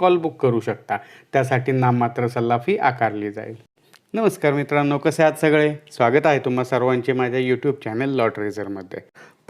Call book करू शकता. त्यासाठी नाममात्र सल्ला फी आकारली जाईल. नमस्कार मित्रांनो कसे आहात सगळे? स्वागत आहे तुम्हा सर्वांचे माझ्या यूट्यूब चॅनल लॉटरेझरमध्ये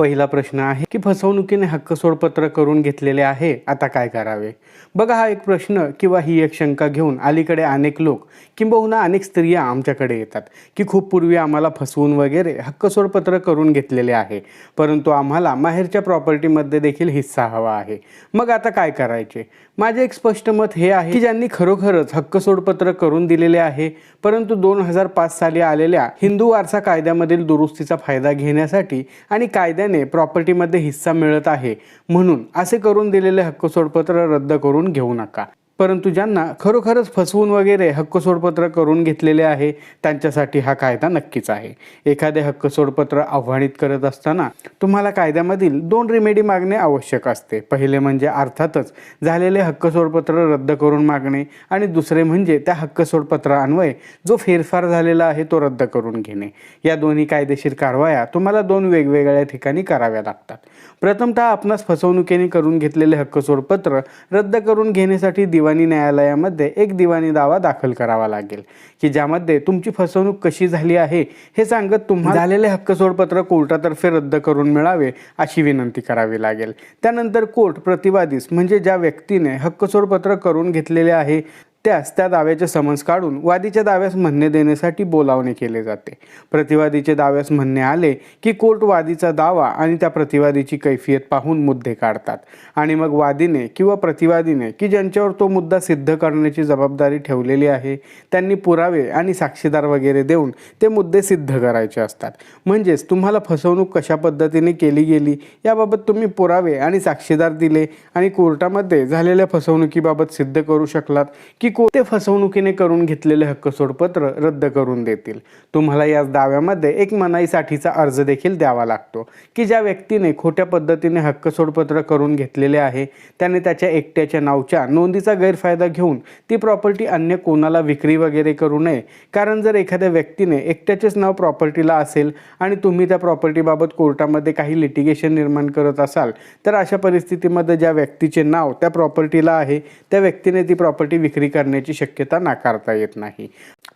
पहिला प्रश्न आहे की फसवणुकीने हक्क सोडपत्र करून घेतलेले आहे आता काय करावे? बघा हा एक प्रश्न किंवा ही एक शंका घेऊन अलीकडे अनेक लोक किंबहुना अनेक स्त्रिया आमच्याकडे येतात की खूप पूर्वी आम्हाला फसवून वगैरे हक्क सोडपत्र करून घेतलेले आहे परंतु आम्हाला माहेरच्या प्रॉपर्टीमध्ये देखील हिस्सा हवा आहे. मग आता काय करायचे? माझे एक स्पष्ट मत हे आहे की ज्यांनी खरोखरच हक्क सोडपत्र करून दिलेले आहे परंतु दोन हजार पाच साली आलेल्या हिंदू वारसा कायद्यामधील दुरुस्तीचा फायदा घेण्यासाठी आणि कायद्याने प्रॉपर्टीमध्ये हिस्सा मिळत आहे. म्हणून असे करून दिलेले हक्क सोडपत्र रद्द करून घेऊ नका. परंतु ज्यांना खरोखरच फसवून वगैरे हक्क सोडपत्र करून घेतलेले आहे त्यांच्यासाठी हा कायदा नक्कीच आहे. एखादे हक्क सोडपत्र आव्हानित करत असताना तुम्हाला कायद्यामधील दोन रिमेडी मागणे आवश्यक असते. पहिले म्हणजे अर्थातच झालेले हक्क सोडपत्र रद्द करून मागणे आणि दुसरे म्हणजे त्या हक्क सोडपत्रान्वये जो फेरफार झालेला आहे तो रद्द करून घेणे. या दोन्ही कायदेशीर कारवाया तुम्हाला दोन वेगवेगळ्या ठिकाणी कराव्या लागतात. प्रथमतः आपणास फसवणुकीने करून घेतलेले हक्क सोडपत्र रद्द करून घेण्यासाठी दिवाणी न्यायालयामध्ये एक दिवाणी दावा दाखल करावा लागेल की ज्यामध्ये तुमची फसवणूक कशी झाली आहे हे सांगत तुम्हाला झालेले हक्क सोडपत्र कोर्टातर्फे रद्द करून मिळावे अशी विनंती करावी लागेल. त्यानंतर कोर्ट प्रतिवादीस म्हणजे ज्या व्यक्तीने हक्क सोडपत्र करून घेतलेले आहे त्यास त्या दाव्याचे समन्स काढून वादीच्या दाव्यास म्हणणे देण्यासाठी बोलावणे केले जाते. प्रतिवादीचे दाव्यास म्हणणे आले की कोर्ट वादीचा दावा आणि त्या प्रतिवादीची कैफियत पाहून मुद्दे काढतात. आणि मग वादीने किंवा प्रतिवादीने की ज्यांच्यावर तो मुद्दा सिद्ध करण्याची जबाबदारी ठेवलेली आहे त्यांनी पुरावे आणि साक्षीदार वगैरे देऊन ते मुद्दे सिद्ध करायचे असतात. म्हणजेच तुम्हाला फसवणूक कशा पद्धतीने केली गेली? याबाबत तुम्ही पुरावे आणि साक्षीदार दिले आणि कोर्टामध्ये झालेल्या फसवणुकीबाबत सिद्ध करू शकलात की की ते फसवणुकीने करून घेतलेले हक्क सोडपत्र रद्द करून देतील? तुम्हाला याच दाव्यामध्ये एक मनाईसाठीचा अर्ज देखील द्यावा लागतो की ज्या व्यक्तीने खोट्या पद्धतीने हक्क सोडपत्र करून घेतलेले आहे त्याने त्याच्या एकट्याच्या नावच्या नोंदीचा गैरफायदा घेऊन ती प्रॉपर्टी अन्य कोणाला विक्री वगैरे करू नये? कारण जर एखाद्या व्यक्तीने एकट्याचेच नाव प्रॉपर्टीला असेल आणि तुम्ही त्या प्रॉपर्टीबाबत कोर्टामध्ये काही लिटिगेशन निर्माण करत असाल तर अशा परिस्थितीमध्ये ज्या व्यक्तीचे नाव त्या प्रॉपर्टीला आहे त्या व्यक्तीने ती प्रॉपर्टी विक्री करण्याची शक्यता नाकारता येत नाही.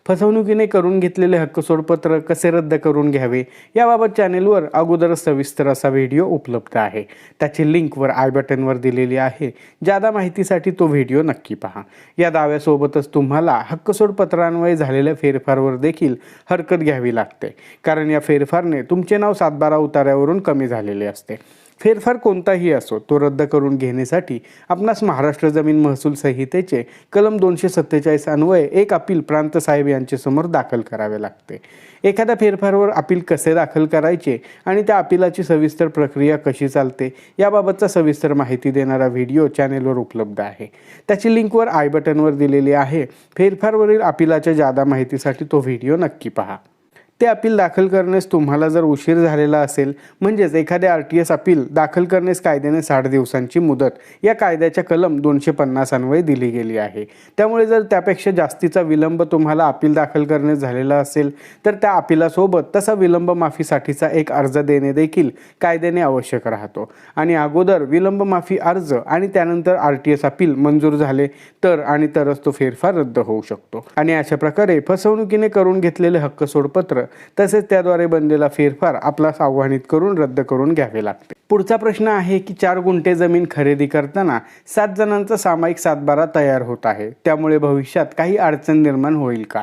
फसवणुकीने करून घेतलेले हक्क सोडपत्र कसे रद्द करून घ्यावे? याबाबत चॅनेलवर अगोदरच सविस्तर असा व्हिडिओ उपलब्ध आहे. त्याची लिंकवर आय बटनवर दिलेली आहे. जादा माहितीसाठी तो व्हिडिओ नक्की पहा. या दाव्यासोबतच तुम्हाला हक्क सोडपत्रान्वये झालेल्या फेरफारवर देखील हरकत घ्यावी लागते. कारण या फेरफारने तुमचे नाव सातबारा उतार्यावरून कमी झालेले असते. फेरफार कोणताही असो तो रद्द करून घेण्यासाठी आपणास महाराष्ट्र जमीन महसूल संहितेचे कलम दोनशे सत्तेचाळीस अन्वये एक अपील प्रांत साहेब यांच्यासमोर दाखल करावे लागते. एखाद्या फेरफारवर अपील कसे दाखल करायचे आणि त्या अपिलाची सविस्तर प्रक्रिया कशी चालते याबाबतचा सविस्तर माहिती देणारा व्हिडिओ चॅनेलवर उपलब्ध आहे. त्याची लिंकवर आय बटनवर दिलेली आहे. फेरफारवरील अपिलाच्या जादा माहितीसाठी तो व्हिडिओ नक्की पहा. ते अपील दाखल करण्यास तुम्हाला जर उशीर झालेला असेल म्हणजेच एखादे आर टी एस अपील दाखल करण्यास कायद्याने साठ दिवसांची मुदत या कायद्याच्या कलम दोनशे पन्नास अन्वये दिली गेली आहे. त्यामुळे जर त्यापेक्षा जास्तीचा विलंब तुम्हाला अपील दाखल करण्यास झालेला असेल तर त्या अपिलासोबत तसा विलंब माफीसाठीचा एक अर्ज देणे देखील कायद्याने आवश्यक राहतो. आणि अगोदर विलंब माफी अर्ज आणि त्यानंतर आर टी एस अपील मंजूर झाले तर आणि तरच तो फेरफार रद्द होऊ शकतो. आणि अशा प्रकारे फसवणुकीने करून घेतलेले हक्क सोडपत्र तसेच त्याद्वारे बनलेला फेरफार आपल्यास आव्हानित करून रद्द करून घ्यावे लागते. पुढचा प्रश्न आहे की चार गुंठे जमीन खरेदी करताना सात जणांचा सामायिक सातबारा तयार होत आहे. त्यामुळे भविष्यात काही अडचण निर्माण होईल का?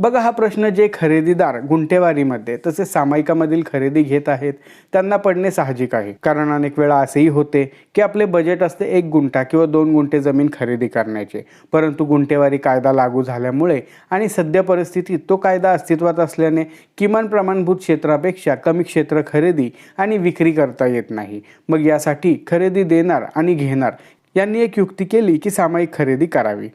बघा हा प्रश्न जे खरेदीदार गुंठेवारीमध्ये तसेच सामायिकामधील खरेदी घेत आहेत त्यांना पडणे साहजिक आहे. कारण अनेक वेळा असेही होते की आपले बजेट असते एक गुंठा किंवा दोन गुंठे जमीन खरेदी करण्याचे. परंतु गुंठेवारी कायदा लागू झाल्यामुळे आणि सध्या परिस्थितीत तो कायदा अस्तित्वात असल्याने किमान प्रमाणभूत क्षेत्रापेक्षा कमी क्षेत्र खरेदी आणि विक्री करता येत नाही. मग यासाठी खरेदी देणार आणि घेणार यांनी एक युक्ती केली की सामायिक खरेदी करावी.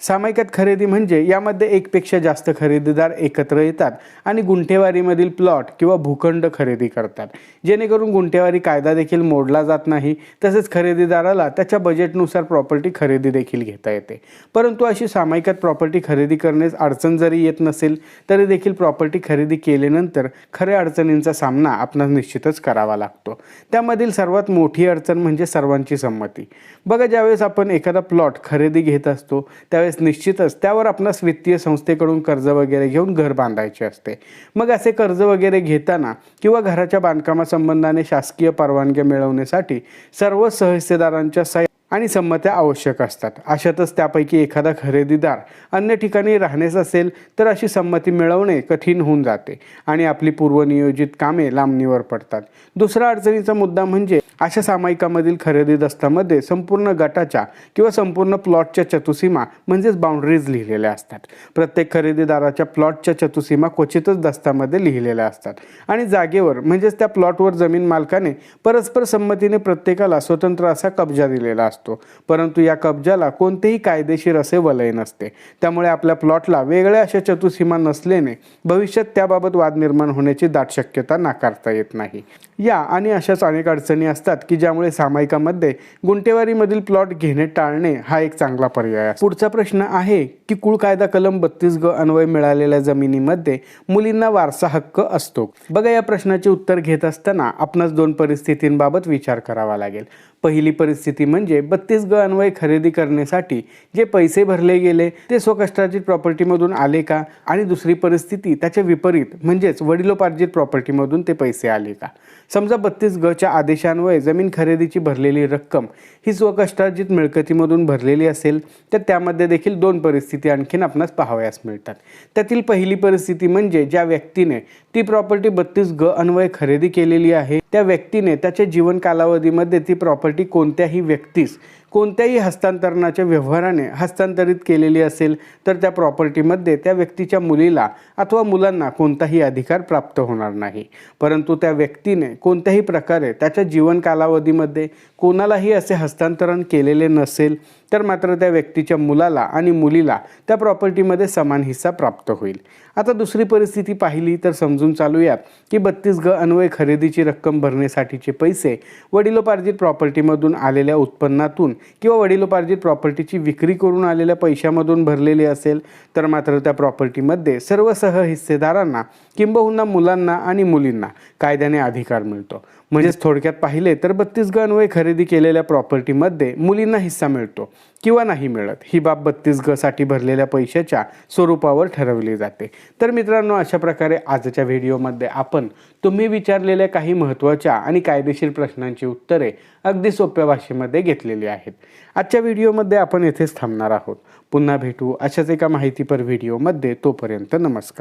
सामायिकात खरेदी म्हणजे यामध्ये एकपेक्षा जास्त खरेदीदार एकत्र येतात आणि गुंठेवारीमधील प्लॉट किंवा भूखंड खरेदी करतात. जेणेकरून गुंठेवारी कायदा देखील मोडला जात नाही तसेच खरेदीदाराला त्याच्या बजेटनुसार प्रॉपर्टी खरेदी देखील घेता येते. परंतु अशी सामायिकात प्रॉपर्टी खरेदी करण्यास अडचण जरी येत नसेल तरी देखील प्रॉपर्टी खरेदी केल्यानंतर खऱ्या अडचणींचा सामना आपणास निश्चितच करावा लागतो. त्यामधील सर्वात मोठी अडचण म्हणजे सर्वांची संमती. बघा ज्यावेळेस आपण एखादा प्लॉट खरेदी घेत असतो त्यावेळेस निश्चितच त्यावर आपणास वित्तीय संस्थेकडून कर्ज वगैरे घेऊन घर बांधायचे असते. मग असे कर्ज वगैरे घेताना किंवा घराच्या बांधकामासंबंधाने शासकीय परवानग्या मिळवण्यासाठी सर्व सहस्यदारांच्या सह्या आणि संमत्या आवश्यक असतात. अशातच त्यापैकी एखादा खरेदीदार अन्य ठिकाणी राहण्यास असेल तर अशी संमती मिळवणे कठीण होऊन जाते आणि आपली पूर्वनियोजित कामे लांबणीवर पडतात. दुसरा अडचणीचा मुद्दा म्हणजे अशा सामायिकामधील खरेदी दस्तामध्ये संपूर्ण गटाच्या किंवा संपूर्ण प्लॉटच्या चतुसीमा म्हणजेच बाउंड्रीज लिहिलेल्या असतात. प्रत्येक खरेदीदाराच्या प्लॉटच्या चतुसीमा क्वचितच दस्तामध्ये लिहिलेल्या असतात आणि जागेवर म्हणजेच त्या प्लॉटवर जमीन मालकाने परस्पर संमतीने प्रत्येकाला स्वतंत्र असा कब्जा दिलेला असतो. परंतु या कब्जाला कोणतेही कायदेशीर असे वलय नसते. त्यामुळे आपल्या प्लॉटला वेगळ्या अशा चतुसीमा नसल्याने भविष्यात त्याबाबत वाद निर्माण होण्याची दाट शक्यता नाकारता येत नाही. या आणि अशाच अनेक अडचणी असतात की ज्यामुळे सामायिकामध्ये गुंटेवारीमधील प्लॉट घेणे टाळणे हा एक चांगला पर्याय आहे पुढचा प्रश्न आहे की कुळ कायदा कलम बत्तीस ग अन्वय मिळालेल्या जमिनीमध्ये मुलींना वारसा हक्क असतो. बघा या प्रश्नाचे उत्तर घेत असताना आपणास दोन परिस्थितींबाबत विचार करावा लागेल. पहिली परिस्थिती म्हणजे बत्तीस ग अन्वय खरेदी करण्यासाठी जे पैसे भरले गेले ते स्वकष्टार्जित प्रॉपर्टीमधून आले का? आणि दुसरी परिस्थिती त्याच्या विपरीत म्हणजेच वडिलोपार्जित प्रॉपर्टीमधून ते पैसे आले का? समजा बत्तीस गच्या आदेशान्वये जमीन खरेदीची भरलेली रक्कम ही स्वकष्टार्जित मिळकतीमधून भरलेली असेल तर त्यामध्ये देखील दोन परिस्थिती आणखीन आपणास पाहावयास मिळतात. त्यातील पहिली परिस्थिती म्हणजे ज्या व्यक्तीने ती प्रॉपर्टी बत्तीस ग अन्वये खरेदी केलेली आहे त्या व्यक्तीने त्याच्या जीवन कालावधीमध्ये ती प्रॉपर्टी कोणत्याही व्यक्तीस कोणत्याही हस्तांतरणाच्या व्यवहाराने हस्तांतरित केलेली असेल तर त्या प्रॉपर्टीमध्ये त्या व्यक्तीच्या मुलीला अथवा मुलांना कोणताही अधिकार प्राप्त होणार नाही. परंतु त्या व्यक्तीने कोणत्याही प्रकारे त्याच्या जीवन कालावधीमध्ये कोणालाही असे हस्तांतरण केलेले नसेल तर मात्र त्या व्यक्तीच्या मुलाला आणि मुलीला त्या प्रॉपर्टीमध्ये समान हिस्सा प्राप्त होईल. आता दुसरी परिस्थिती पाहिली तर समजून चालूयात की बत्तीस ग अन्वय खरेदीची रक्कम भरण्यासाठीचे पैसे वडिलोपार्जित प्रॉपर्टीमधून आलेल्या उत्पन्नातून किंवा वडिलोपार्जित प्रॉपर्टीची विक्री करून आलेल्या पैशामधून भरलेली असेल तर मात्र त्या प्रॉपर्टीमध्ये सर्व सहहिस्सेदारांना किंबहुना मुलांना आणि मुलींना कायद्याने अधिकार मिळतो. म्हणजेच थोडक्यात पाहिले तर बत्तीस ग खरेदी केलेल्या प्रॉपर्टीमध्ये मुलींना हिस्सा मिळतो किंवा नाही मिळत. ही बाब बत्तीस गसाठी भरलेल्या पैशाच्या स्वरूपावर ठरवली जाते. तर मित्रांनो अशा प्रकारे आजच्या व्हिडिओमध्ये आपण तुम्ही विचारलेल्या काही महत्त्वाच्या आणि कायदेशीर प्रश्नांची उत्तरे अगदी सोप्या भाषेमध्ये घेतलेली आहेत. आजच्या व्हिडिओमध्ये आपण येथेच थांबणार आहोत. पुन्हा भेटू अशाच एका माहितीपर व्हिडिओमध्ये. तोपर्यंत नमस्कार.